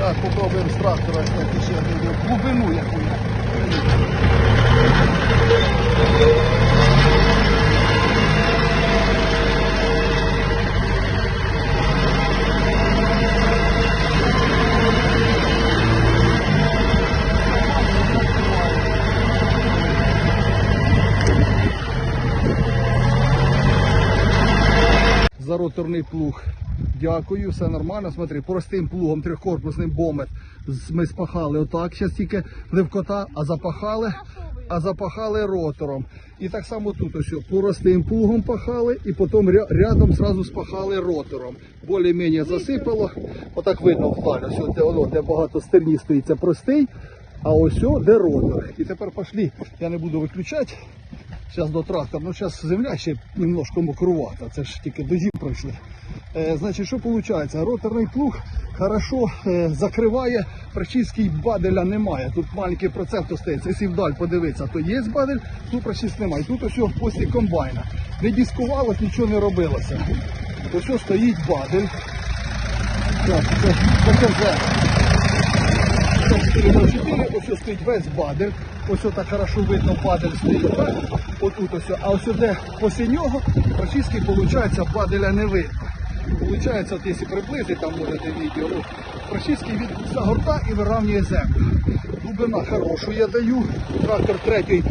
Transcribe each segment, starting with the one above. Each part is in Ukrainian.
Зараз попробуємо з трактора кстати, ще глибину яку. За роторний плуг. Дякую, все нормально. Смотри, простим плугом, трьохкорпусним бомет ми спахали отак, зараз тільки ливкота, а запахали, а запахали ротором. І так само тут ось простим плугом пахали, і потім ря- рядом зразу спахали ротором. Більш-менш засипало. Отак видно вдалі. Ось де, воно, де багато стерні стоїть, це простий, а ось о, де ротор. І тепер пішли. Я не буду виключати. Зараз до трактора, ну зараз земля ще немножко мокрувата, це ж тільки дожі пройшли. Е, значить, що виходить? Роторний плуг хорошо е, закриває, прочистки баделя немає. Тут маленький процент остається. Якщо вдаль подивитися, то є бадель, тут прочистки немає. Тут ось після комбайна. Не дискувалось, нічого не робилося. Ось стоїть бадель. Так, це, це, це, це 404, ось ось стоїть весь бадель. Ось так хорошо видно, бадель стоїть. Отут ось. А ось де після нього прочистки, виходить, баделя не видно. Получається, от якщо приблизити, там можете ну, прочистки від загорта горта і виравнює землю. Глубина хорошу я даю, трактор третій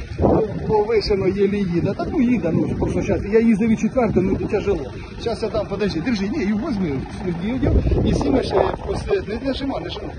повишено єлі їде. Так ну їде, ну просто зараз. Я їздив і четвертий, ну тяжело. Зараз я там подожди, держи, ні, його возьми, і сімеш, я пос- не нажима, не жима.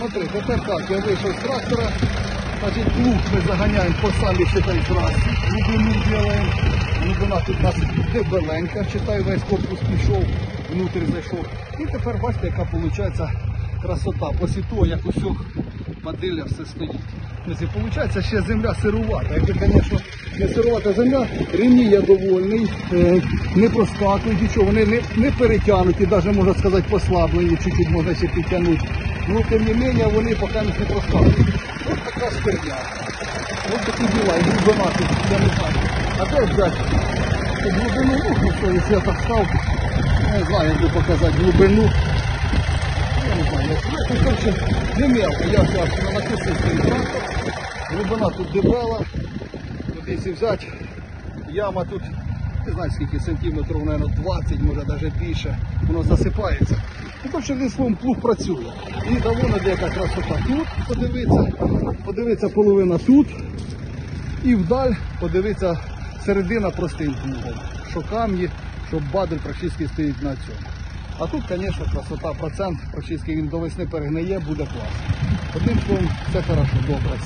Смотри, тепер так, я вийшов з трактора, значить плуг ми заганяємо по самі считай раз. Глубину делаємо. Глибина тут у нас дебеленька, считай, весь корпус пішов, внутрі зайшов. І тепер бачите, яка виходить красота. Після того, як усе падилля все стоїть. Виходить, ще земля сирувата. Якби, звісно, не сирувата земля, рівні я довольний, е, не проскакують нічого, вони не, не перетягнуті, навіть можна сказати, послаблені, чуть-чуть можна ще підтягнути. Ну, тим не менше, вони поки не проскакують. Ось така сперня. Ось такі діла, і глибина тут, я не знаю. А де взяти? Глибину, ну, що, якщо я так став, не знаю, як би показати глибину. Я не знаю, ну, коротше, не мелко, я зараз написав цей трактор. Глибина тут дебела. Тут якщо взяти, яма тут, не знаю скільки сантиметрів, мабуть, 20, може навіть більше, воно засипається. Ну, коротше, одним словом, плуг працює. І довольно деяка красота. Тут подивиться, подивиться половина тут. І вдаль подивиться середина простим плугом. Що камні, що бадель практично стоїть на цьому. А тут, звісно, красота, процент практично він до весни перегниє, буде класно. Одним словом, все хорошо, добре.